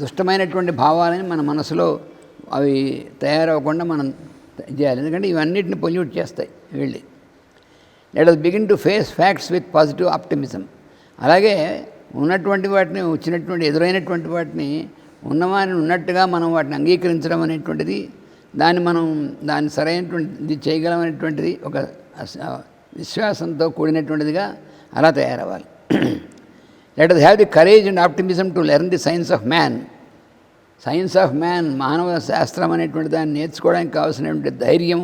దుష్టమైనటువంటి భావాలని మన మనసులో అవి తయారవ్వకుండా మనం చేయాలి. ఎందుకంటే ఇవన్నిటిని పొల్యూట్ చేస్తాయి వెళ్ళి. Let us begin to face facts with positive optimism అలాగే ఉన్నటువంటి వాటిని వచ్చినటువంటి ఎదురైనటువంటి వాటిని ఉన్నవాని ఉన్నట్టుగా మనం వాటిని అంగీకరించడం అనేటువంటిది దాన్ని మనం దాన్ని సరైనటువంటిది చేయగలం అనేటువంటిది ఒక విశ్వాసంతో కూడినటువంటిదిగా అలా తయారవ్వాలి. Let us have the courage and optimism to learn the science of man science of man మానవ శాస్త్రం అనేటువంటి దాన్ని నేర్చుకోవడానికి కావాల్సినటువంటి ధైర్యం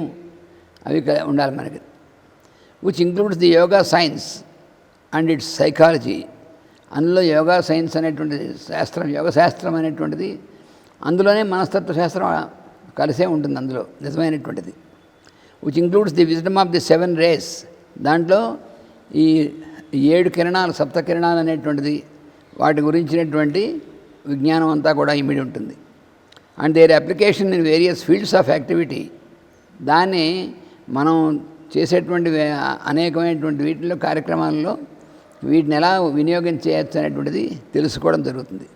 అవి క- ఉండాలి మనకి. Which includes the yoga science and its psychology అందులో యోగా సైన్స్ అనేటువంటి శాస్త్రం యోగ శాస్త్రం అనేటువంటిది అందులోనే మనస్తత్వ శాస్త్రం కలిసే ఉంటుంది అందులో నిజమైనటువంటిది. Which includes the wisdom of the seven rays దాంట్లో ఈ ఏడు కిరణాలు సప్త కిరణాలు అనేటువంటిది వాటి గురించినటువంటి విజ్ఞానం అంతా కూడా ఇమిడి ఉంటుంది. And their application in various fields of activity దాన్ని మనం చేసేటువంటి అనేకమైనటువంటి వీటిలో కార్యక్రమాల్లో వీటిని ఎలా వినియోగించవచ్చు అనేటువంటిది తెలుసుకోవడం జరుగుతుంది.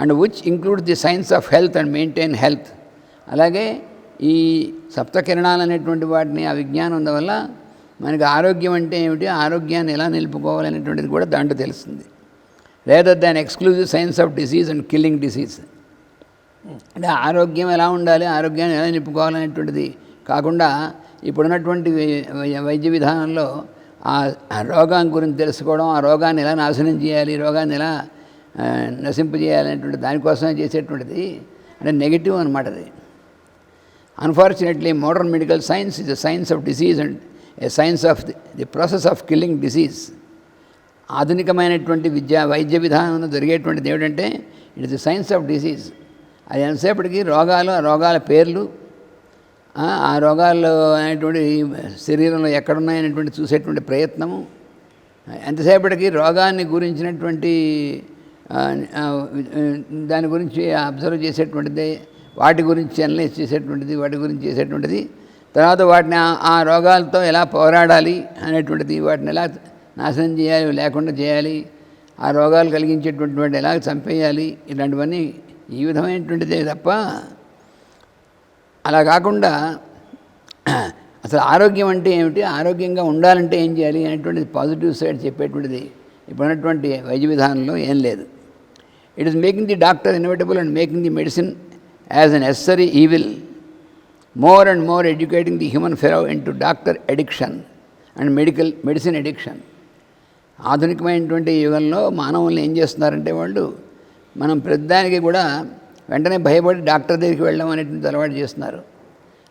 And which include the science of health and maintain health అలాగే ఈ సప్తకిరణాలు అనేటువంటి వాటిని ఆ విజ్ఞానం ఉండడం వల్ల మనకి ఆరోగ్యం అంటే ఏమిటి? ఆరోగ్యాన్ని ఎలా నిలుపుకోవాలనేటువంటిది కూడా దాంట్లో తెలుస్తుంది. Rather than exclusive science of disease and killing disease అంటే ఆరోగ్యం ఎలా ఉండాలి? ఆరోగ్యాన్ని ఎలా నిలుపుకోవాలనేటువంటిది కాకుండా ఇప్పుడున్నటువంటి వై- వైద్య విధానంలో ఆ రోగం గురించి తెలుసుకోవడం ఆ రోగాన్ని ఎలా నాశనం చేయాలి రోగాన్ని ఎలా నశింపజేయాలనేటువంటి దానికోసమే చేసేటువంటిది అంటే నెగిటివ్ అనమాట అది. Unfortunately modern medical science is the science of disease and a science of the the process of killing disease ఆధునికమైనటువంటి విద్యా వైద్య విధానంలో జరిగేటువంటిది ఏమిటంటే it is the science of disease అది ఎంతసేపటికి రోగాలు ఆ రోగాల పేర్లు ఆ, ఆ రోగాలు అనేటువంటి శరీరంలో ఎక్కడున్నాయనేటువంటి చూసేటువంటి ప్రయత్నము. ఎంతసేపటికి రోగాన్ని గురించినటువంటి దాని గురించి అబ్జర్వ్ చేసేటువంటిది వాటి గురించి అనలైజ్ చేసేటువంటిది వాటి గురించి చేసేటువంటిది తర్వాత వాటిని ఆ- రోగాలతో ఎలా పోరాడాలి అనేటువంటిది వాటిని ఎలా నాశనం చేయాలి లేకుండా చేయాలి ఆ రోగాలు కలిగించేటువంటి ఎలా చంపేయాలి ఇలాంటివన్నీ ఈ విధమైనటువంటిదే తప్ప అలా కాకుండా అసలు ఆరోగ్యం అంటే ఏమిటి? ఆరోగ్యంగా ఉండాలంటే ఏం చేయాలి అనేటువంటిది పాజిటివ్ సైడ్ చెప్పేటువంటిది ఇప్పుడున్నటువంటి వైద్య విధానంలో ఏం లేదు. It is making the doctor inevitable and making the medicine as a necessary evil. More and more educating the human fellow into doctor addiction and medical medicine addiction ఆధునికమైనటువంటి యుగంలో మానవుల్ని ఏం చేస్తున్నారంటే వాళ్ళు మనం ప్రతిదానికి కూడా వెంటనే భయపడి డాక్టర్ దగ్గరికి వెళ్ళడం అనేటువంటి అలవాటు చేస్తున్నారు.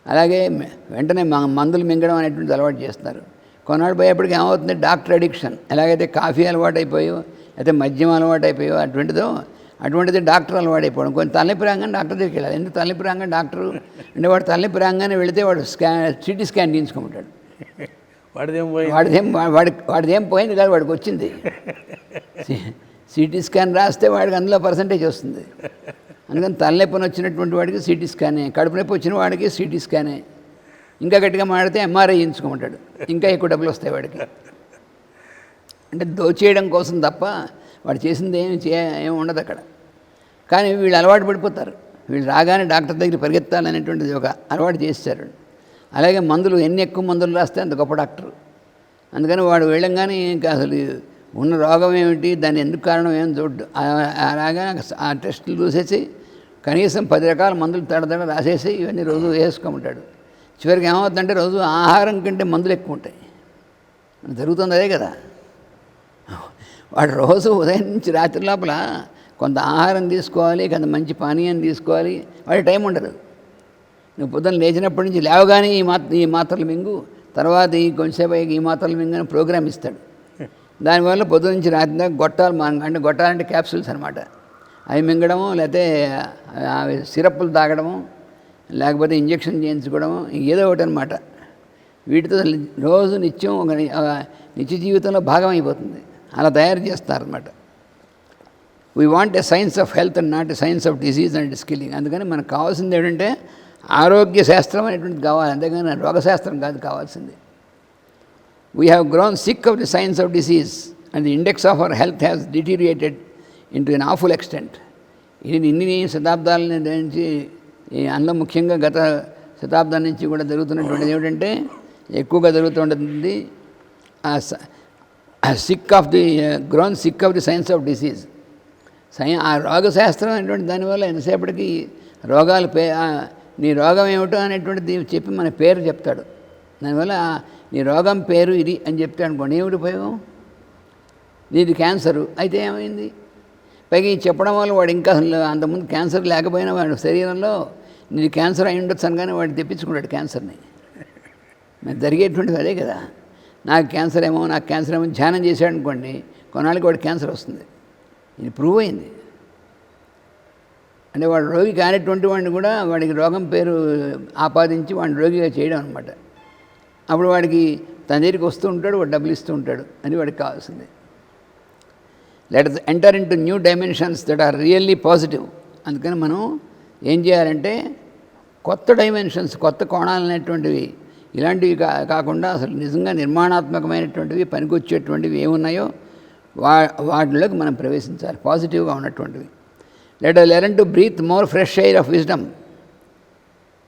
అలాగే వెంటనే మ- మందులు మింగడం అనేటువంటి అలవాటు చేస్తున్నారు. కొన్నాళ్ళు భయపడికి ఏమవుతుంది? Doctor addiction. ఎలాగైతే కాఫీ అలవాటు అయిపోయో అయితే మద్యం అలవాటు అయిపోయో అటువంటిదో అటువంటిది డాక్టర్ అలవాటు అయిపోవడం కొంచెం తలనొప్పి రాగానే డాక్టర్ దగ్గరికి వెళ్ళాలి. ఎందుకు తలనొప్పి రాగానే డాక్టర్? అంటే వాడు తలనొప్పి రాగానే వెళితే వాడు స్కాన్ సిటీ స్కాన్ తీయించుకుంటాడు వాడిదేం పోయి వాడిదేం వాడి వాడిదేం పోయింది కాదు వాడికి వచ్చింది. సిటీ స్కాన్ రాస్తే వాడికి అందులో పర్సంటేజ్ వస్తుంది. అందుకని తలనొప్పిని వచ్చినటువంటి వాడికి సిటీ స్కానే కడుపు నొప్పి వచ్చిన వాడికి సిటీ స్కానే. ఇంకా గట్టిగా మాడితే ఎంఆర్ఐ చేయించుకోమంటాడు. ఇంకా ఎక్కువ డబ్బులు వస్తాయి వాడికి. అంటే దోచేయడం కోసం తప్ప వాడు చేసింది ఏమి చే ఏమి ఉండదు అక్కడ. కానీ వీళ్ళు అలవాటు పడిపోతారు. వీళ్ళు రాగానే డాక్టర్ దగ్గర పరిగెత్తాలనేటువంటిది ఒక అలవాటు చేస్తారు అలాగే మందులు ఎన్ని ఎక్కువ మందులు రాస్తే అంత గొప్ప డాక్టరు. అందుకని వాడు వెళ్ళంగానే ఇంకా అసలు ఉన్న రోగం ఏమిటి దాని ఎందుకు కారణం ఏం చూడ్డు. అలాగే ఆ ఆ టెస్టులు చూసేసి కనీసం పది రకాల మందులు తడతడ రాసేసి ఇవన్నీ రోజు వేసుకోమంటాడు చివరికి ఏమవుతుందంటే రోజు ఆహారం కంటే మందులు ఎక్కువ ఉంటాయి. జరుగుతుంది అదే కదా. వాడు రోజు ఉదయం నుంచి రాత్రి లోపల కొంత ఆహారం తీసుకోవాలి కొంత మంచి పానీయం తీసుకోవాలి. వాడి టైం ఉండదు. నువ్వు పొద్దున్న లేచినప్పటి నుంచి లేవగానే ఈ మాత్ర ఈ మాత్రలు మింగు తర్వాత ఈ కొంచెంసేపు ఈ మాత్రలు మింగు అని ప్రోగ్రామ్ ఇస్తాడు. దానివల్ల పొద్దు నుంచి రాత్రి దాకా గొట్టాలు మన అంటే గొట్టాలంటే క్యాప్సూల్స్ అనమాట అవి మింగడము లేకపోతే అవి సిరప్లు తాగడము లేకపోతే ఇంజక్షన్ చేయించుకోవడము ఏదో ఒకటి అనమాట వీటితో రోజు నిత్యం ఒక నిత్య జీవితంలో భాగం అయిపోతుంది. అలా తయారు చేస్తారనమాట we want a science of health and not a science of disease and skilling అందుకని మనకు కావాల్సింది ఏంటంటే ఆరోగ్య శాస్త్రం అనేటువంటిది కావాలి. అంతేగాని రోగశాస్త్రం కాదు కావాల్సింది. We have grown sick of the science of disease and the index of our health has deteriorated into an awful extent ఇది ఇన్ని శతాబ్దాల నుంచి అందులో ముఖ్యంగా గత శతాబ్దం నుంచి కూడా జరుగుతున్నటువంటిది ఏమిటంటే ఎక్కువగా జరుగుతుంటుంది sick of the grown sick of the science of disease. సై ఆ రోగశాస్త్రం అనేటువంటి దానివల్ల ఎంతసేపటికి రోగాలు పే నీ రోగం ఏమిటో అనేటువంటిది చెప్పి మన పేరు చెప్తాడు. దానివల్ల నీ రోగం పేరు ఇది అని చెప్తే అనుకోండి. ఏమిటి ఉపయోగం? నీది క్యాన్సరు. అయితే ఏమైంది? పైగా ఈ చెప్పడం వల్ల వాడు ఇంకా అంతకుముందు క్యాన్సర్ లేకపోయినా వాడి శరీరంలో నీది క్యాన్సర్ అయి ఉండొచ్చు అనగానే వాడు తెప్పించుకున్నాడు క్యాన్సర్ని. మరి జరిగేటువంటిది అదే కదా. నాకు క్యాన్సర్ ఏమో నాకు క్యాన్సర్ ఏమో ధ్యానం చేశాడు అనుకోండి కొన్నాళ్ళకి వాడు క్యాన్సర్ వస్తుంది. ఇది ప్రూవ్ అయింది. అంటే వాడు రోగి కానిటువంటి వాడిని కూడా వాడికి రోగం పేరు ఆపాదించి వాడిని రోగిగా చేయడం అనమాట అప్పుడు వాడికి తన దగ్గరికి వస్తూ ఉంటాడు వాడు డబ్బులు ఇస్తూ ఉంటాడు అని వాడికి కావాల్సింది. Let enter into new dimensions that are really positive అందుకని మనం ఏం చేయాలంటే కొత్త డైమెన్షన్స్ కొత్త కోణాలు అనేటువంటివి ఇలాంటివి కా కాకుండా అసలు నిజంగా నిర్మాణాత్మకమైనటువంటివి పనికొచ్చేటువంటివి ఏమున్నాయో వా వాటిలోకి మనం ప్రవేశించాలి పాజిటివ్గా ఉన్నటువంటివి. Let learn to breathe more fresh air of wisdom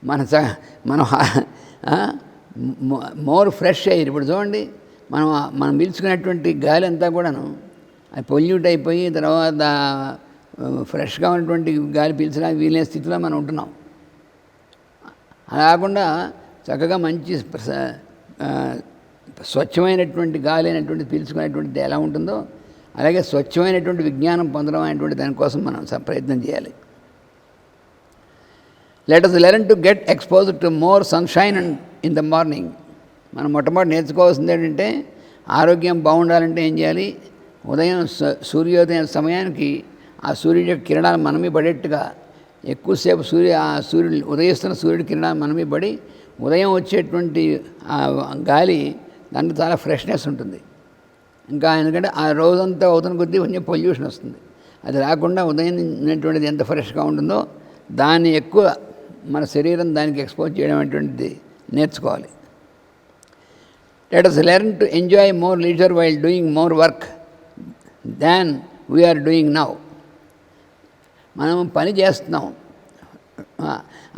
మన స- మనం మోర్ ఫ్రెష్ ఎయిర్ ఇప్పుడు చూడండి మనం మనం పీల్చుకునేటువంటి గాలి అంతా కూడాను అది పొల్యూట్ అయిపోయి తర్వాత ఫ్రెష్గా ఉన్నటువంటి గాలి పీల్చడానికి వీలైన స్థితిలో మనం ఉంటున్నాం. అలా కాకుండా చక్కగా మంచి ప్రస- స్వచ్ఛమైనటువంటి గాలి అనేటువంటి పీల్చుకునేటువంటిది ఎలా ఉంటుందో అలాగే స్వచ్ఛమైనటువంటి విజ్ఞానం పొందడం అనేటువంటి దానికోసం మనం ప్రయత్నం చేయాలి. Let us learn to get expose to more sunshine and in the morning మనం మొట్టమొదటి నేర్చుకోవాల్సింది ఏంటంటే ఆరోగ్యం బాగుండాలంటే ఏం చేయాలి? ఉదయం సూర్యోదయం సమయానికి ఆ సూర్యుడి యొక్క కిరణాలు మనమే పడేట్టుగా ఎక్కువసేపు సూర్య ఆ సూర్యుడు ఉదయిస్తున్న సూర్యుడి కిరణాలు మనమే పడి ఉదయం వచ్చేటువంటి గాలి దాంట్లో చాలా ఫ్రెష్నెస్ ఉంటుంది. ఇంకా ఎందుకంటే ఆ రోజంతా అవుతున్న కొద్దీ కొంచెం పొల్యూషన్ వస్తుంది. అది రాకుండా ఉదయం ఉన్నటువంటిది ఎంత ఫ్రెష్గా ఉంటుందో దాన్ని ఎక్కువ మన శరీరం దానికి ఎక్స్పోజ్ చేయడం అటువంటిది నేర్చుకోవాలి. Let us learn to enjoy more leisure while doing more work than we're doing now మనం పని చేస్తున్నాం.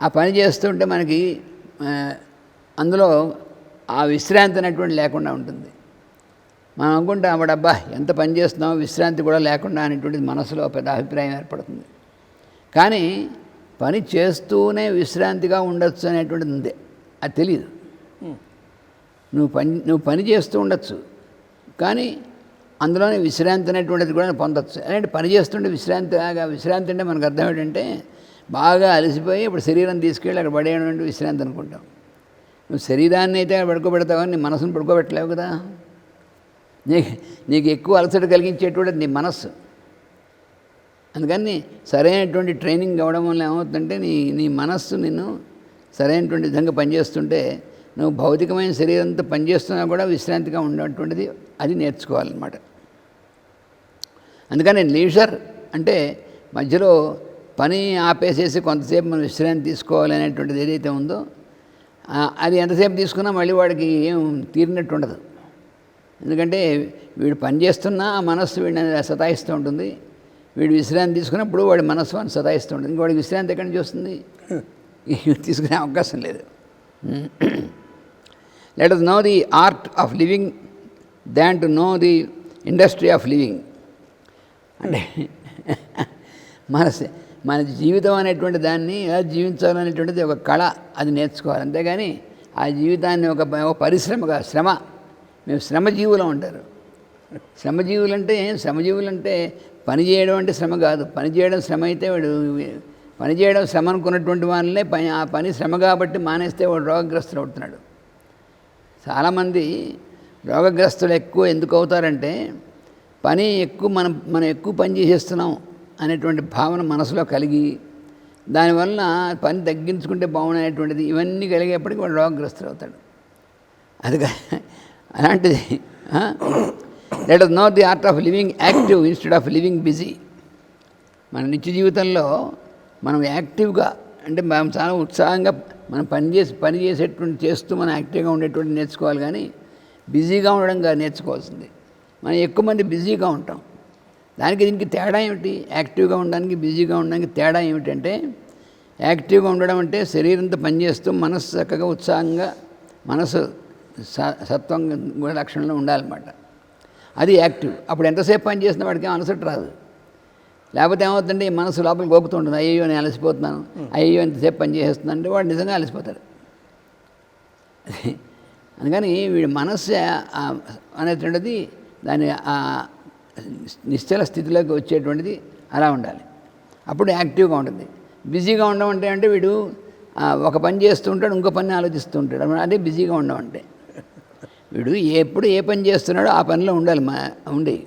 ఆ- పని చేస్తుంటే మనకి అందులో ఆ విశ్రాంతి అనేటువంటి లేకుండా ఉంటుంది. మనం అనుకుంటాం అప్పుడు అబ్బా ఎంత పని చేస్తున్నామో విశ్రాంతి కూడా లేకుండా అనేటువంటిది మనసులో పెద్ద అభిప్రాయం ఏర్పడుతుంది. కానీ పని చేస్తూనే విశ్రాంతిగా ఉండొచ్చు అనేటువంటిది ఉంది. అది తెలియదు నువ్వు పని నువ్వు పని చేస్తూ ఉండొచ్చు. కానీ అందులోనే విశ్రాంతి అనేటువంటిది కూడా పొందొచ్చు. అంటే పని చేస్తుంటే విశ్రాంతి విశ్రాంతి అంటే మనకు అర్థం ఏంటంటే బాగా అలసిపోయి ఇప్పుడు శరీరం తీసుకెళ్ళి అక్కడ పడేయడం విశ్రాంతి అనుకుంటాం. నువ్వు శరీరాన్ని అయితే అక్కడ పడుకోబెడతావు? నీ మనసును పడుకోబెట్టలేవు కదా? నీకు నీకు ఎక్కువ అలసట కలిగించేటువంటిది నీ మనస్సు. అందుకని సరైనటువంటి ట్రైనింగ్ అవ్వడం వల్ల ఏమవుతుందంటే నీ నీ మనస్సు నిన్ను సరైనటువంటి విధంగా పనిచేస్తుంటే నువ్వు భౌతికమైన శరీరంతో పనిచేస్తున్నా కూడా విశ్రాంతిగా ఉండేటువంటిది అది నేర్చుకోవాలన్నమాట. అందుకని లీజర్ అంటే మధ్యలో పని ఆపేసేసి కొంతసేపు మనం విశ్రాంతి తీసుకోవాలి అనేటువంటిది ఏదైతే ఉందో అది ఎంతసేపు తీసుకున్నా మళ్ళీ వాడికి ఏం తీరినట్టు ఉండదు. ఎందుకంటే వీడు పని చేస్తున్నా ఆ మనస్సు వీడిని సతాయిస్తూ ఉంటుంది. వీడు విశ్రాంతి తీసుకున్నప్పుడు వాడి మనస్సు అని సతాయిస్తూ ఉంటుంది. ఇంక వాడికి విశ్రాంతి ఎక్కడి నుంచి వస్తుంది? తీసుకునే అవకాశం లేదు. Let us know the art of living than to know the industry of living అంటే మన మన జీవితం అనేటువంటి దాన్ని ఎలా జీవించాలనేటువంటిది ఒక కళ అది నేర్చుకోవాలి. అంతేగాని ఆ జీవితాన్ని ఒక ఒక పరిశ్రమగా శ్రమ. మేము శ్రమజీవులం ఉంటారు శ్రమజీవులు అంటే ఏం? శ్రమజీవులు అంటే పని చేయడం అంటే శ్రమ కాదు. పని చేయడం శ్రమ అయితే వాడు పని చేయడం శ్రమ అనుకున్నటువంటి వాళ్ళనే పని ఆ పని శ్రమ కాబట్టి మానేస్తే వాడు రోగగ్రస్తులు అవుతున్నాడు. చాలామంది రోగగ్రస్తులు ఎక్కువ ఎందుకు అవుతారంటే పని ఎక్కువ మనం మనం ఎక్కువ పని చేసేస్తున్నాం. అనేటువంటి భావన మనసులో కలిగి దానివల్ల పని తగ్గించుకుంటే బాగుండనేటువంటిది ఇవన్నీ కలిగేప్పటికీ వాడు రోగగ్రస్తులు అవుతాడు అది అలాంటిది that is not the art of living active instead of living busy మన నిత్య జీవితంలో మనం యాక్టివ్గా అంటే మనం చాలా ఉత్సాహంగా మనం పని చేసి పని చేసేటువంటి చేస్తూ మనం యాక్టివ్గా ఉండేటువంటి నేర్చుకోవాలి కానీ బిజీగా ఉండడం నేర్చుకోవాల్సింది. మనం ఎక్కువ మంది బిజీగా ఉంటాం. దానికి దీనికి తేడా ఏమిటి? యాక్టివ్గా ఉండడానికి బిజీగా ఉండడానికి తేడా ఏమిటంటే యాక్టివ్గా ఉండడం అంటే శరీరంతో పనిచేస్తూ మనసు చక్కగా ఉత్సాహంగా మనసు స- సత్వం గుణ లక్షణంలో ఉండాలన్నమాట. అది యాక్టివ్. అప్పుడు ఎంతసేపు పని చేసిన వాడికి ఏం రాదు. లేకపోతే ఏమవుతుందంటే ఈ మనసు లోపల గోపుతుంటుంది అయ్యో నేను అలసిపోతున్నాను. అయ్యో ఎంతసేపు పని చేసేస్తున్నాను అంటే వాడు నిజంగా అలసిపోతాడు. అందుకని వీడి మనస్సు అనేటువంటిది దాని నిశ్చల స్థితిలోకి వచ్చేటువంటిది అలా ఉండాలి. అప్పుడు యాక్టివ్గా ఉంటుంది. బిజీగా ఉండమంటే అంటే అంటే వీడు ఒక పని చేస్తూ ఉంటాడు ఇంకో పని ఆలోచిస్తూ ఉంటాడు. అదే బిజీగా ఉండమంటే. అంటే వీడు ఎప్పుడు ఏ పని చేస్తున్నాడో ఆ పనిలో ఉండాలి మా ఉండి.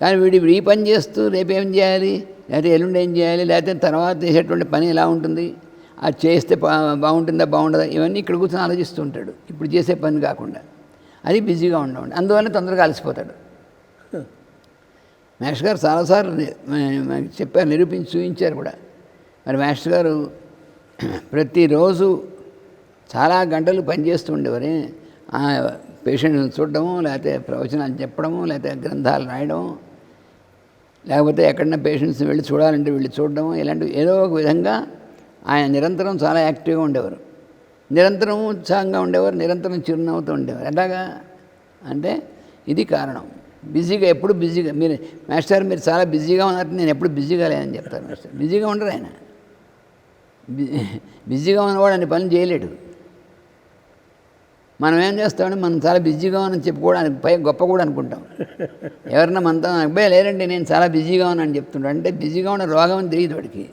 కానీ వీడు ఇప్పుడు ఈ పని చేస్తూ రేపు ఏం చేయాలి? లేకపోతే ఎల్లుండి ఏం చేయాలి? లేకపోతే తర్వాత చేసేటువంటి పని ఎలా ఉంటుంది? అది చేస్తే బా- బాగుంటుందా బాగుంటుందా ఇవన్నీ ఇక్కడ కూర్చొని ఆలోచిస్తూ ఉంటాడు. ఇప్పుడు చేసే పని కాకుండా. అది బిజీగా ఉండవండి అందువల్ల తొందరగా అలసిపోతాడు. మాస్టర్ గారు చాలాసార్లు చెప్పారు నిరూపించి చూపించారు కూడా. మరి మాస్టర్ గారు ప్రతిరోజు చాలా గంటలు పనిచేస్తుండేవారు ఆ పేషెంట్ని చూడడము లేకపోతే ప్రవచనాలు చెప్పడము లేకపోతే గ్రంథాలు రాయడం లేకపోతే ఎక్కడన్నా పేషెంట్స్ని వెళ్ళి చూడాలంటే వెళ్ళి చూడడం ఇలాంటివి ఏదో ఒక విధంగా ఆయన నిరంతరం చాలా యాక్టివ్గా ఉండేవారు. నిరంతరం ఉత్సాహంగా ఉండేవారు నిరంతరం చిరునవ్వుతూ ఉండేవారు. ఎలాగా? అంటే ఇది కారణం. బిజీగా ఎప్పుడు బిజీగా మీరు మాస్టర్ మీరు చాలా బిజీగా ఉన్నారు నేను ఎప్పుడు బిజీగా లేదని చెప్తారు మాస్టర్. బిజీగా ఉండరు ఆయన. బిజీగా ఉన్నవాడు అన్ని పనులు చేయలేడు. మనం ఏం చేస్తామంటే మనం చాలా బిజీగా ఉన్నామని చెప్పుకోవడానికి పై గొప్ప కూడా అనుకుంటాం. ఎవరన్నా మనతో అబ్బాయి లేరండి నేను చాలా బిజీగా ఉన్నాను చెప్తుంటాడు. అంటే బిజీగా ఉన్న రోగం అని తెలియదు వాడికి.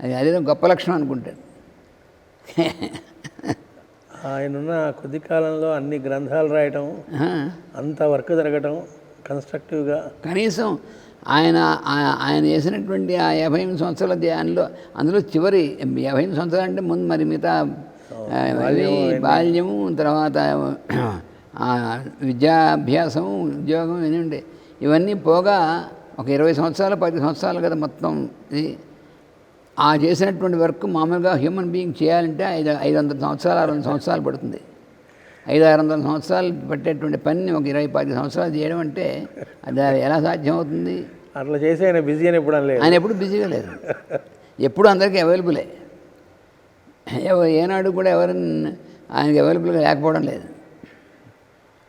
అది అదేదో గొప్ప లక్షణం అనుకుంటాడు. ఆయనున్న కొద్ది కాలంలో అన్ని గ్రంథాలు రాయటం అంత వర్క్ జరగటం కన్స్ట్రక్టివ్గా. కనీసం ఆయన ఆయన చేసినటువంటి ఆ యాభై ఎనిమిది సంవత్సరాల ధ్యానంలో అందులో చివరి యాభై ఎనిమిది సంవత్సరాలు అంటే ముందు మరి మిగతా బాల్యము తర్వాత విద్యాభ్యాసం ఉద్యోగం ఇవన్నీ ఉండే. ఇవన్నీ పోగా ఒక ఇరవై సంవత్సరాలు పది సంవత్సరాలు కదా మొత్తం ఇది. ఆ చేసినటువంటి వర్క్ మామూలుగా హ్యూమన్ బీయింగ్ చేయాలంటే ఐదు ఐదు వందల సంవత్సరాలు ఆరు వందల సంవత్సరాలు పడుతుంది. ఐదు ఆరు వందల సంవత్సరాలు పట్టేటువంటి పని ఒక ఇరవై పది సంవత్సరాలు చేయడం అంటే అది ఎలా సాధ్యం అవుతుంది అట్లా చేసి ఆయన బిజీ అని ఎప్పుడు అనలేదు. ఆయన ఎప్పుడు బిజీగా లేదు. ఎప్పుడు అందరికీ అవైలబులే. ఏనాడు కూడా ఎవరిని ఆయనకి అవైలబుల్గా లేకపోవడం లేదు.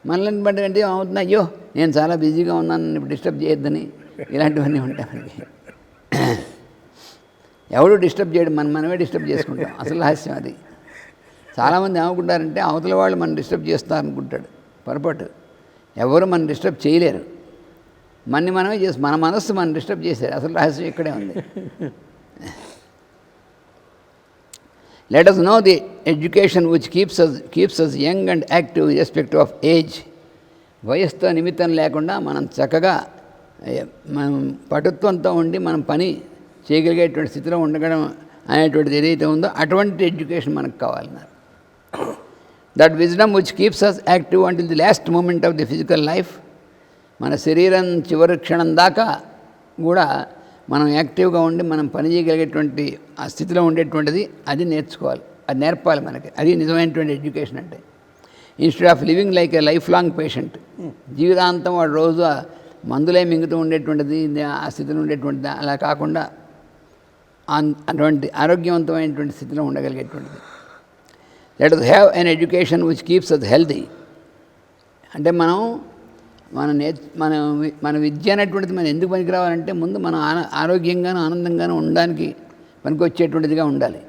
మనల్ని బట్టి అంటే ఏమవుతుంది? అయ్యో నేను చాలా బిజీగా ఉన్నాను ఇప్పుడు డిస్టర్బ్ చేయొద్దని ఇలాంటివన్నీ ఉంటాయి మనకి. ఎవడు డిస్టర్బ్ చేయడు మనం మనమే డిస్టర్బ్ చేసుకుంటాం. అసలు రహస్యం అది. చాలామంది ఏమనుకుంటారంటే అవతల వాళ్ళు మనం డిస్టర్బ్ చేస్తారు అనుకుంటాడు పొరపాటు. ఎవరు మనం డిస్టర్బ్ చేయలేరు. మనని మనమే చేసి మన మనస్సు మనం డిస్టర్బ్ చేశారు అసలు రహస్యం ఇక్కడే ఉంది. Let us know the education which keeps us keeps us young and active respect of age వయస్సుతో నిమిత్తం లేకుండా మనం చక్కగా మనం పటుత్వంతో ఉండి మనం పని చేయగలిగేటువంటి స్థితిలో ఉండడం అనేటువంటిది ఏదైతే ఉందో అటువంటి ఎడ్యుకేషన్ మనకు కావాలన్నారు. That wisdom which keeps us active until the last moment of the physical life మన శరీరం చివరి క్షణం దాకా కూడా మనం యాక్టివ్గా ఉండి మనం పని చేయగలిగేటువంటి ఆ స్థితిలో ఉండేటువంటిది అది నేర్చుకోవాలి అది నేర్పాలి మనకి. అది నిజమైనటువంటి ఎడ్యుకేషన్ అంటే. Instead of living like a lifelong patient జీవితాంతం వాడు రోజు మందులే మింగుతూ ఉండేటువంటిది ఆ స్థితిలో ఉండేటువంటిది అలా కాకుండా అన్- అటువంటి ఆరోగ్యవంతమైనటువంటి స్థితిలో ఉండగలిగేటువంటిది. Let us have an education which keeps us healthy అంటే మనం మన నే మన వి- మన విద్య అనేటువంటిది మనం ఎందుకు పనికిరావాలంటే ముందు మనం ఆన ఆరోగ్యంగాను ఆనందంగాను ఉండడానికి పనికొచ్చేటువంటిదిగా ఉండాలి.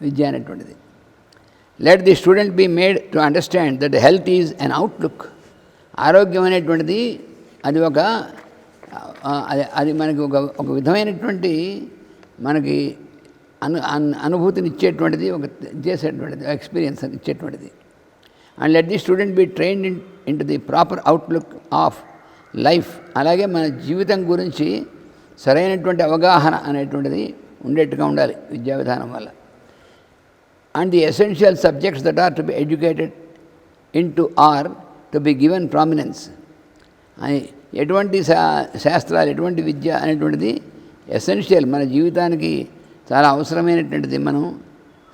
విద్య అనేటువంటిది. Let the student be made to understand that health is an outlook ఆరోగ్యం అనేటువంటిది అది ఒక అది అది మనకి ఒక ఒక విధమైనటువంటి మనకి అను అనుభూతిని ఇచ్చేటువంటిది ఒక చేసేటువంటిది experience ఇచ్చేటువంటిది. And let the student be trained in into the proper outlook of life అలాగే మన జీవితం గురించి సరైనటువంటి అవగాహన అనేటువంటిది ఉండేట్టుగా ఉండాలి విద్యా విధానం వల్ల. And the essential subjects that are to be educated into are to be given prominence అని ఎటువంటి శా శాస్త్రాలు ఎటువంటి విద్య అనేటువంటిది ఎసెన్షియల్ మన జీవితానికి చాలా అవసరమైనటువంటిది మనం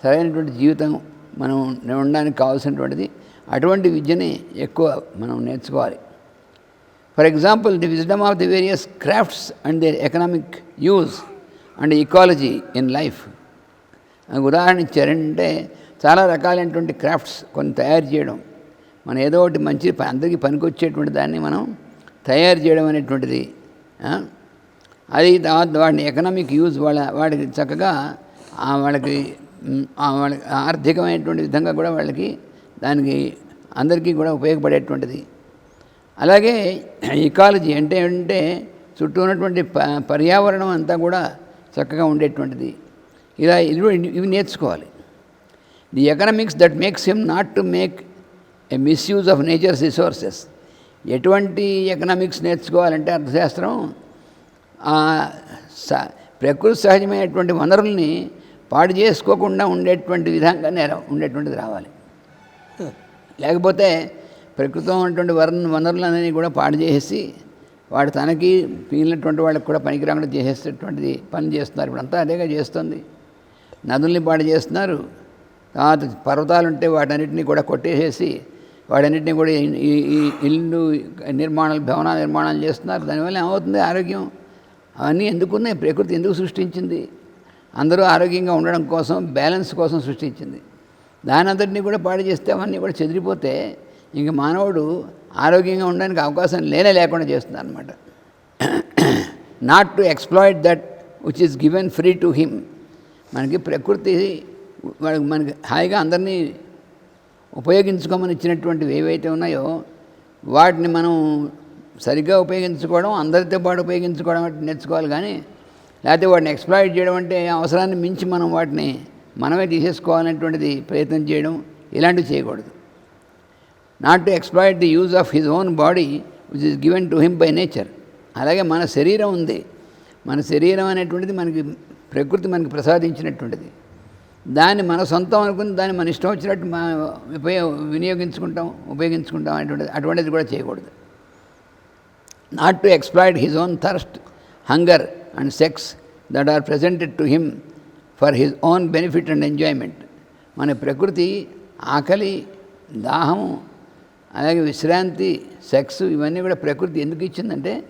సరైనటువంటి జీవితం మనం ఉండడానికి కావాల్సినటువంటిది అటువంటి విద్యని ఎక్కువ మనం నేర్చుకోవాలి. For example the wisdom of the various crafts and the economic use and ecology in life ఉదాహరణ ఇచ్చారంటే చాలా రకాలైనటువంటి క్రాఫ్ట్స్ కొన్ని తయారు చేయడం. మనం ఏదో ఒకటి మంచి అందరికీ పనికొచ్చేటువంటి దాన్ని మనం తయారు చేయడం అనేటువంటిది అది తర్వాత వాడిని ఎకనామిక్ యూజ్ వాళ్ళ వాడికి చక్కగా వాళ్ళకి వాళ్ళకి ఆర్థికమైనటువంటి విధంగా కూడా వాళ్ళకి దానికి అందరికీ కూడా ఉపయోగపడేటువంటిది. అలాగే ఇకాలజీ అంటే ఏంటంటే చుట్టూ ఉన్నటువంటి ప పర్యావరణం అంతా కూడా చక్కగా ఉండేటువంటిది. ఇలా ఇవి ఇవి నేర్చుకోవాలి. The economics that makes him not to make a misuse of nature's resources ఎటువంటి ఎకనామిక్స్ నేర్చుకోవాలంటే అర్థశాస్త్రం ఆ స ప్రకృతి సహజమైనటువంటి వనరుల్ని పాడు చేసుకోకుండా ఉండేటువంటి విధంగా నేర ఉండేటువంటిది రావాలి. లేకపోతే ప్రకృతం ఉన్నటువంటి వరణ వనరులన్నీ కూడా పాడు చేసేసి వాడు తనకి మిగిలినటువంటి వాళ్ళకి కూడా పనికిరాకుండా చేసేటటువంటిది పని చేస్తున్నారు. ఇప్పుడు అంతా అదేగా చేస్తుంది. నదుల్ని పాడు చేస్తున్నారు. తర్వాత పర్వతాలు ఉంటే వాటన్నిటిని కూడా కొట్టేసేసి వాటన్నిటిని కూడా ఈ- ఇల్లు నిర్మాణాలు భవన నిర్మాణాలు చేస్తున్నారు. దానివల్ల ఏమవుతుంది? ఆరోగ్యం అవన్నీ ఎందుకున్నాయి? ప్రకృతి ఎందుకు సృష్టించింది? అందరూ ఆరోగ్యంగా ఉండడం కోసం బ్యాలెన్స్ కోసం సృష్టించింది. దాని అందరినీ కూడా పాడు చేస్తే అవన్నీ కూడా చెదిరిపోతే ఇంక మానవుడు ఆరోగ్యంగా ఉండడానికి అవకాశం లేనే లేకుండా చేస్తుంది అనమాట not to exploit that which is given free to him మనకి ప్రకృతి మనకి మనకి హాయిగా అందరినీ ఉపయోగించుకోమని ఇచ్చినటువంటివి ఏవైతే ఉన్నాయో వాటిని మనం సరిగ్గా ఉపయోగించుకోవడం అందరితో పాటు ఉపయోగించుకోవడం అంటే నేర్చుకోవాలి కానీ లేకపోతే వాటిని ఎక్స్ప్లాయిట్ చేయడం అంటే అవసరాన్ని మించి మనం వాటిని మనమే తీసేసుకోవాలనేటువంటిది ప్రయత్నం చేయడం ఇలాంటివి చేయకూడదు. Not to exploit the use of his own body which is given to him by nature అలాగే మన శరీరం ఉంది. మన శరీరం అనేటువంటిది మనకి ప్రకృతి మనకి ప్రసాదించినటువంటిది. దాన్ని మన సొంతం అనుకుని దాన్ని మన ఇష్టం వచ్చినట్టు ఉపయోగ వినియోగించుకుంటాం ఉపయోగించుకుంటాం అనేటువంటిది అటువంటిది కూడా చేయకూడదు. Not to exploit his own thirst hunger and sex that are presented to him for his own benefit and enjoyment మన ప్రకృతి ఆకలి దాహము అలాగే విశ్రాంతి సెక్స్ ఇవన్నీ కూడా ప్రకృతి ఎందుకు ఇచ్చిందంటే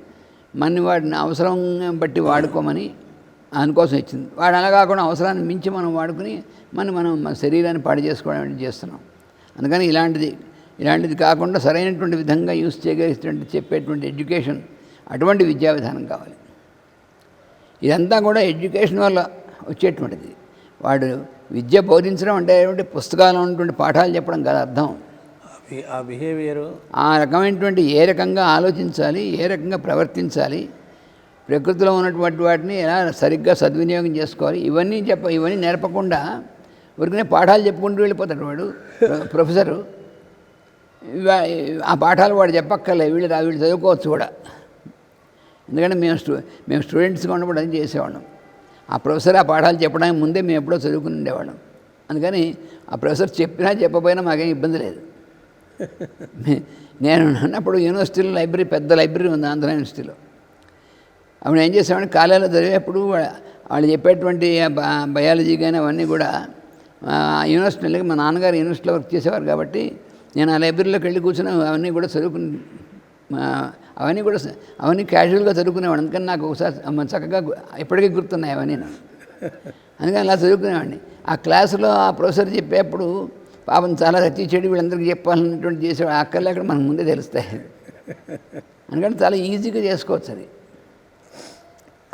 మన వాటిని అవసరం బట్టి వాడుకోమని అందుకోసం ఇచ్చింది. వాడు అలా కాకుండా అవసరాన్ని మించి మనం వాడుకుని మన మనం మన శరీరాన్ని పాడు చేసుకోవడం చేస్తున్నాం. అందుకని ఇలాంటిది ఇలాంటిది కాకుండా సరైనటువంటి విధంగా యూస్ చేయగలిగినటువంటి చెప్పేటువంటి ఎడ్యుకేషన్ అటువంటి విద్యా విధానం కావాలి. ఇదంతా కూడా ఎడ్యుకేషన్ వల్ల వచ్చేటువంటిది. వాడు విద్య బోధించడం అంటే ఏమిటి? పుస్తకాల్లో ఉన్నటువంటి పాఠాలు చెప్పడం కాదు అర్థం. ఆ బిహేవియరు. ఆ రకమైనటువంటి ఏ రకంగా ఆలోచించాలి ఏ రకంగా ప్రవర్తించాలి ప్రకృతిలో ఉన్నటువంటి వాటిని ఎలా సరిగ్గా సద్వినియోగం చేసుకోవాలి ఇవన్నీ చెప్ప ఇవన్నీ నేర్పకుండా ఊరికనే పాఠాలు చెప్పుకుంటూ వెళ్ళిపోతాడు వాడు. ప్రొ- ప్రొఫెసరు. ఆ పాఠాలు వాడు చెప్పక్కర్లే వీళ్ళు రా- వీళ్ళు చదువుకోవచ్చు కూడా. ఎందుకంటే మేము స్టూ మేము స్టూడెంట్స్గా ఉన్నప్పుడు అది చేసేవాళ్ళం. ఆ ప్రొఫెసర్ ఆ పాఠాలు చెప్పడానికి ముందే మేము ఎప్పుడో చదువుకుని ఉండేవాళ్ళం. అందుకని ఆ ప్రొఫెసర్ చెప్పినా చెప్పపోయినా మాకేం ఇబ్బంది లేదు. నేను ఉన్నప్పుడు యూనివర్సిటీలో లైబ్రరీ పెద్ద లైబ్రరీ ఉంది ఆంధ్ర యూనివర్సిటీలో. అప్పుడు ఏం చేసేవాడిని కాలేజీలో చదివేప్పుడు వాళ్ళు చెప్పేటువంటి బ- బయాలజీ కానీ అవన్నీ కూడా ఆ యూనివర్సిటీలకి మా నాన్నగారు యూనివర్సిటీలో వర్క్ చేసేవారు కాబట్టి నేను ఆ లైబ్రరీలోకి వెళ్ళి కూర్చుని అవన్నీ కూడా చదువుకుని అవన్నీ కూడా అవన్నీ క్యాజువల్గా చదువుకునేవాడు అందుకని నాకు ఒకసారి చక్కగా ఇప్పటికీ గుర్తున్నాయి అవన్నీ నేను అందుకని అలా చదువుకునేవాడిని. ఆ క్లాసులో ఆ ప్రొఫెసర్ చెప్పేప్పుడు పాపం చాలా రచ్చి చెడు వీళ్ళందరికీ చెప్పాలన్నటువంటి చేసేవాడు అక్కర్లేక మనకు ముందే తెలుస్తాయి. అందుకని చాలా ఈజీగా చేసుకోవచ్చు అది.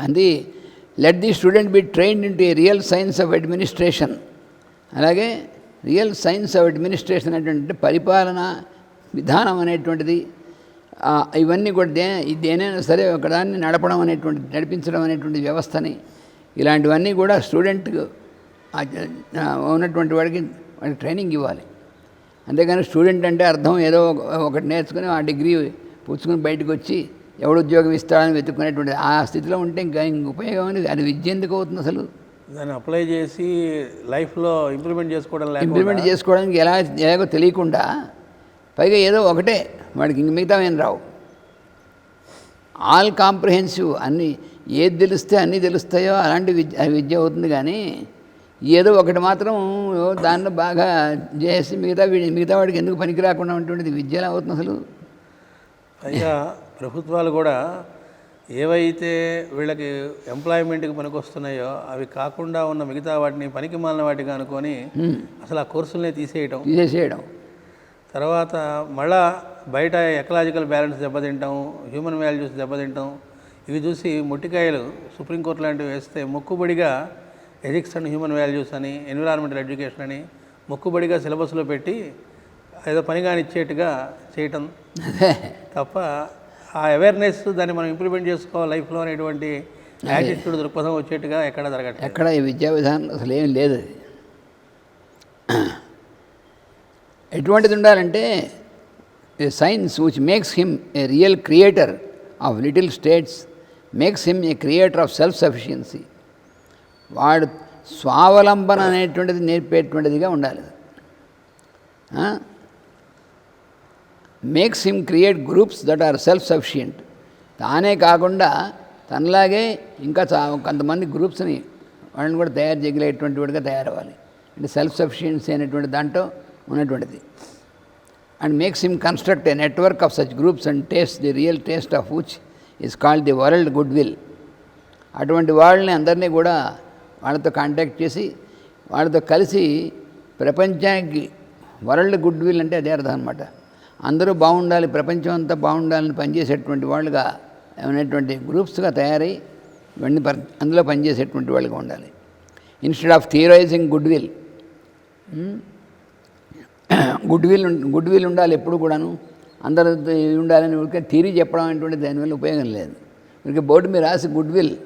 అది let the student be trained into real science of administration అలాగే రియల్ సైన్స్ ఆఫ్ అడ్మినిస్ట్రేషన్ అనేటువంటి పరిపాలన విధానం అనేటువంటిది ఇవన్నీ కూడా దే దేనైనా సరే ఒకదాన్ని నడపడం అనేటువంటి నడిపించడం అనేటువంటి వ్యవస్థని ఇలాంటివన్నీ కూడా స్టూడెంట్కు ఉన్నటువంటి వాడికి వాడికి ట్రైనింగ్ ఇవ్వాలి. అంతేగాని స్టూడెంట్ అంటే అర్థం ఏదో ఒక- ఒకటి నేర్చుకుని ఆ డిగ్రీ పుచ్చుకుని బయటకు వచ్చి ఎవడు ఉద్యోగం ఇస్తాడని వెతుక్కునేటువంటి ఆ స్థితిలో ఉంటే ఇంకా ఇంక ఉపయోగం అనేది అది విద్య ఎందుకు అవుతుంది అసలు? దాన్ని అప్లై చేసి లైఫ్లో ఇంప్లిమెంట్ చేసుకోవడం ఇంప్లిమెంట్ చేసుకోవడానికి ఎలా ఎలాగో తెలియకుండా పైగా ఏదో ఒకటే వాడికి ఇంక మిగతా ఏం రావు. ఆల్ కాంప్రహెన్సివ్ అన్నీ ఏది తెలిస్తే అన్నీ తెలుస్తాయో అలాంటి విద్య విద్య అవుతుంది కానీ ఏదో ఒకటి మాత్రం దానిలో బాగా చేసి మిగతా మిగతా వాడికి ఎందుకు పనికి రాకుండా ఉంటుండేది విద్య ఎలా అవుతుంది అసలు? పైగా ప్రభుత్వాలు కూడా ఏవైతే వీళ్ళకి ఎంప్లాయ్మెంట్కి పనికొస్తున్నాయో అవి కాకుండా ఉన్న మిగతా వాటిని పనికి మాలిన వాటిగా అనుకొని అసలు ఆ కోర్సుల్ని తీసేయటం. తీసేసేయడం. తర్వాత మళ్ళా బయట ఎకలాజికల్ బ్యాలెన్స్ దెబ్బతింటాం హ్యూమన్ వాల్యూస్ దెబ్బతింటాం ఇవి చూసి ముట్టికాయలు సుప్రీంకోర్టు లాంటివి వేస్తే మొక్కుబడిగా ఎథిక్స్ అండ్ హ్యూమన్ వాల్యూస్ అని ఎన్విరాన్మెంటల్ ఎడ్యుకేషన్ అని మొక్కుబడిగా సిలబస్లో పెట్టి ఏదో పని కానిచ్చేట్టుగా చేయటం తప్ప ఆ అవేర్నెస్ దాన్ని మనం ఇంప్లిమెంట్ చేసుకోవాలి లైఫ్లో అనేటువంటి యాటిట్యూడ్ దృక్పథం వచ్చేట్టుగా ఎక్కడ జరగట్లేదు. ఎక్కడ ఈ విద్యా విధానంలో అసలు ఏం లేదు. ఎటువంటిది ఉండాలంటే a science which makes him a real creator of little states makes him a creator of self sufficiency వాడు స్వావలంబన అనేటువంటిది నేర్పేటువంటిదిగా ఉండాలి. Makes him create groups that are self sufficient తానే కాకుండా తనలాగే ఇంకా చా కొంతమంది గ్రూప్స్ని వాళ్ళని కూడా తయారు చేయగలిగేటువంటి వాడిగా తయారవ్వాలి. అంటే సెల్ఫ్ సఫిషియన్సీ అనేటువంటి దాంట్లో ఉన్నటువంటిది. And makes him construct a network of such groups and taste the real taste of which is called the world good will అటువంటి వాళ్ళని అందరినీ కూడా వాళ్ళతో కాంటాక్ట్ చేసి వాళ్ళతో కలిసి ప్రపంచానికి వరల్డ్ గుడ్ విల్ అంటే అదే అర్థం అనమాట అందరూ బాగుండాలి ప్రపంచం అంతా బాగుండాలని పనిచేసేటువంటి వాళ్ళుగా అనేటువంటి గ్రూప్స్గా తయారై ఇవన్నీ పర్ అందులో పనిచేసేటువంటి వాళ్ళుగా ఉండాలి. Instead of theorising good will good will good will ఉండాలి ఎప్పుడు కూడాను. అందరూ ఉండాలని ఊరికే థీరీ చెప్పడం అనేటువంటి దానివల్ల ఉపయోగం లేదు. ఊరికే బోర్డు మీద రాసి good will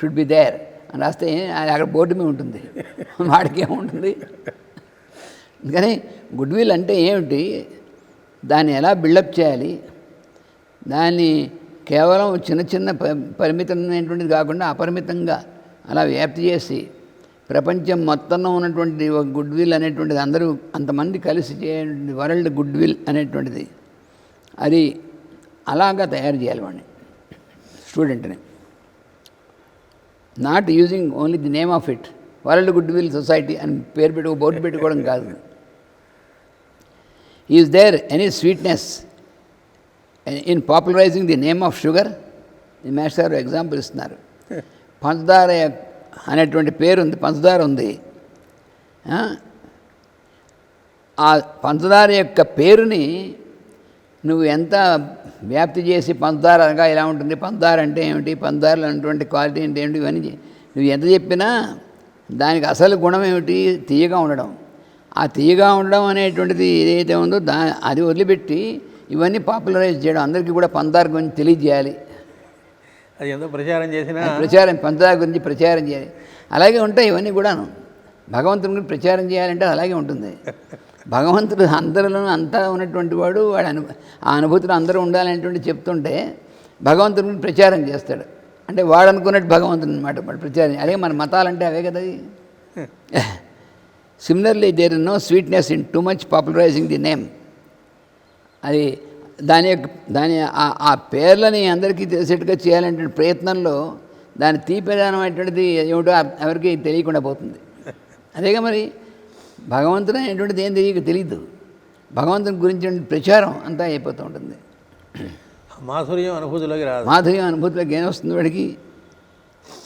should be there అని రాస్తే అక్కడ బోర్డు మీద ఉంటుంది. వాడికి ఏముంటుంది? కానీ గుడ్ విల్ అంటే ఏమిటి? దాన్ని ఎలా బిల్డప్ చేయాలి? దాన్ని కేవలం చిన్న చిన్న ప- పరిమితమైనటువంటిది కాకుండా అపరిమితంగా అలా వ్యాప్తి చేసి ప్రపంచం మొత్తంలో ఉన్నటువంటి ఒక గుడ్ విల్ అనేటువంటిది అందరూ అంతమంది కలిసి చే వరల్డ్ గుడ్ విల్ అనేటువంటిది అది అలాగా తయారు చేయాలి వాడిని స్టూడెంట్ని. Not using only the name of it world good will society అని పేరు పెట్టుకో బోర్డు పెట్టుకోవడం కాదు. Is there any sweetness in popularising the name of sugar ఈ మాస్టర్ ఎగ్జాంపుల్ ఇస్తున్నారు. పంచదార అనేటువంటి పేరు ఉంది పంచదార ఉంది. ఆ? పంచదార యొక్క పేరుని నువ్వు ఎంత వ్యాప్తి చేసి పంచదార అనగా ఇలా ఉంటుంది పంచదార అంటే ఏమిటి పంచదారలో ఉన్నటువంటి క్వాలిటీ అంటే ఏమిటి ఇవన్నీ నువ్వు ఎంత చెప్పినా దానికి అసలు గుణం ఏమిటి తీయగా ఉండడం. ఆ తీయగా ఉండడం అనేటువంటిది ఏదైతే ఉందో దా అది వదిలిపెట్టి ఇవన్నీ పాపులరైజ్ చేయడం. అందరికీ కూడా పంచదార గురించి తెలియజేయాలి. అది ఎంతో ప్రచారం చేసినా ప్రచారం పంచదార గురించి ప్రచారం చేయాలి. అలాగే ఉంటాయి ఇవన్నీ కూడాను. భగవంతుని గురించి ప్రచారం చేయాలంటే అలాగే ఉంటుంది. భగవంతుడు అందరిలోనూ అంతా ఉన్నటువంటి వాడు వాడు అను ఆ అనుభూతిలో అందరూ ఉండాలనేటువంటి చెప్తుంటే భగవంతుని గురించి ప్రచారం చేస్తాడు. అంటే వాడు అనుకున్నట్టు భగవంతుని అనమాట వాడు ప్రచారం అదే మన మతాలంటే అవే కదా. Similarly there is no sweetness in too much popularising the name అది దాని యొక్క దాని ఆ- పేర్లని అందరికీ తెలిసేట్టుగా చేయాలంటే ప్రయత్నంలో దాని తీపిదనం అనేటువంటిది ఏమిటో ఎవరికి తెలియకుండా పోతుంది. అదేగా మరి భగవంతుడు అనేటువంటిది ఏం తెలియక తెలియదు భగవంతుని గురించి ప్రచారం అంతా అయిపోతూ ఉంటుంది. మాధుర్యం అనుభూతిలోకి రాదు. మాధుర్యం అనుభూతిలోకి ఏం వస్తుంది వాడికి?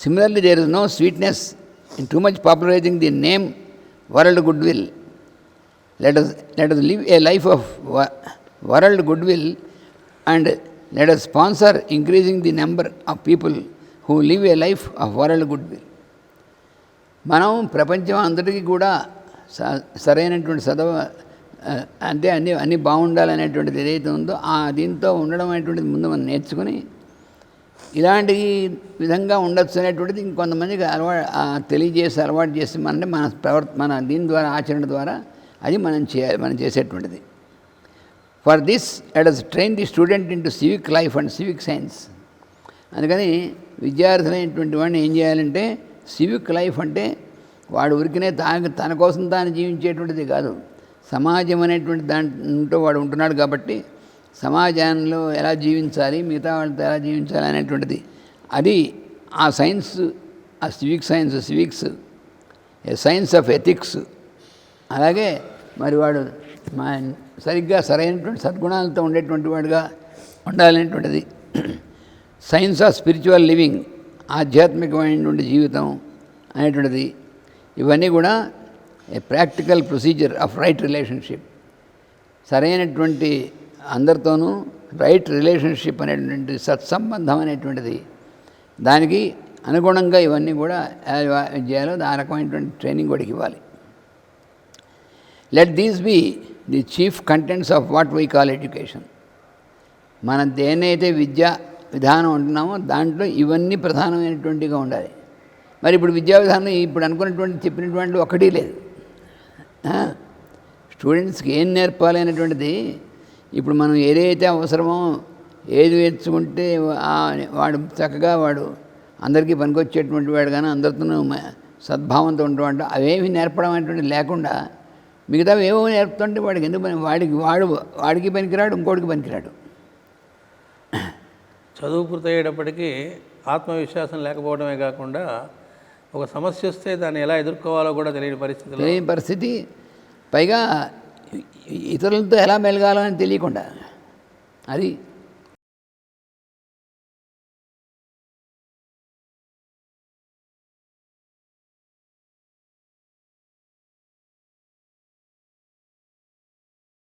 Similarly there is no sweetness in too much popularising the name world good will let us let us live a life of world good will and let us sponsor increasing the number of people who live a life of world good will మనం ప్రపంచం అందరికీ కూడా సరైనటువంటి చదవ అంటే అన్ని అన్నీ బాగుండాలనేటువంటిది ఏదైతే ఉందో ఆ దీంతో ఉండడం అనేటువంటిది ముందు మనం నేర్చుకుని ఇలాంటి విధంగా ఉండొచ్చు అనేటువంటిది ఇంకొంతమందికి అలవాటు తెలియజేసి అలవాటు చేసి మన మన ప్రవర్త మన దీని ద్వారా ఆచరణ ద్వారా అది మనం చేయాలి మనం చేసేటువంటిది. For this let us train the student into civic life and civic science అందుకని విద్యార్థులైనటువంటి వాడిని ఏం చేయాలంటే సివిక్ లైఫ్ అంటే వాడు ఉరికినే తాను తన కోసం తాను జీవించేటువంటిది కాదు. సమాజం అనేటువంటి దాంట్లో వాడు ఉంటున్నాడు కాబట్టి సమాజంలో ఎలా జీవించాలి మిగతా వాళ్ళతో ఎలా జీవించాలి అనేటువంటిది. అది ఆ సైన్స్ ఆ civic science civics a science of ethics. అలాగే మరి వాడు మా సరిగ్గా సరైనటువంటి సద్గుణాలతో ఉండేటువంటి వాడుగా ఉండాలనేటువంటిది. సైన్స్ ఆఫ్ స్పిరిచువల్ లివింగ్ ఆధ్యాత్మికమైనటువంటి జీవితం అనేటువంటిది. ఇవన్నీ కూడా a practical procedure of right relationship. సరైనటువంటి అందరితోనూ రైట్ రిలేషన్షిప్ అనేటువంటి సత్సంబంధం అనేటువంటిది. దానికి అనుగుణంగా ఇవన్నీ కూడా చేయాలో ఆ రకమైనటువంటి ట్రైనింగ్ కూడా ఇవ్వాలి. Let these be the chief contents of what we call education మనం దేన్నైతే విద్యా విధానం అంటున్నామో దాంట్లో ఇవన్నీ ప్రధానమైనటువంటిగా ఉండాలి. మరి ఇప్పుడు విద్యా విధానం ఇప్పుడు అనుకున్నటువంటి చెప్పినటువంటి ఒకటి లేదు. స్టూడెంట్స్కి ఏం నేర్పాలి అనేటువంటిది ఇప్పుడు మనం ఏదైతే అవసరమో ఏది నేర్చుకుంటే ఆ- వాడు చక్కగా వాడు అందరికీ పనికొచ్చేటువంటి వాడు కానీ అందరితోనూ సద్భావంతో ఉండేవాడు అవేమి నేర్పడం అనేటువంటి లేకుండా మిగతా ఏవో నేర్పుతుంటే వాడికి ఎందుకు పని? వాడికి వాడు వాడికి పనికిరాడు ఇంకోటికి పనికిరాడు. చదువు పూర్తయ్యేటప్పటికీ ఆత్మవిశ్వాసం లేకపోవడమే కాకుండా ఒక సమస్య వస్తే దాన్ని ఎలా ఎదుర్కోవాలో కూడా తెలియని పరిస్థితిలో తెలియని పరిస్థితి. పైగా ఇతరులతో ఎలా మెలగాలో అని తెలియకుండా. అది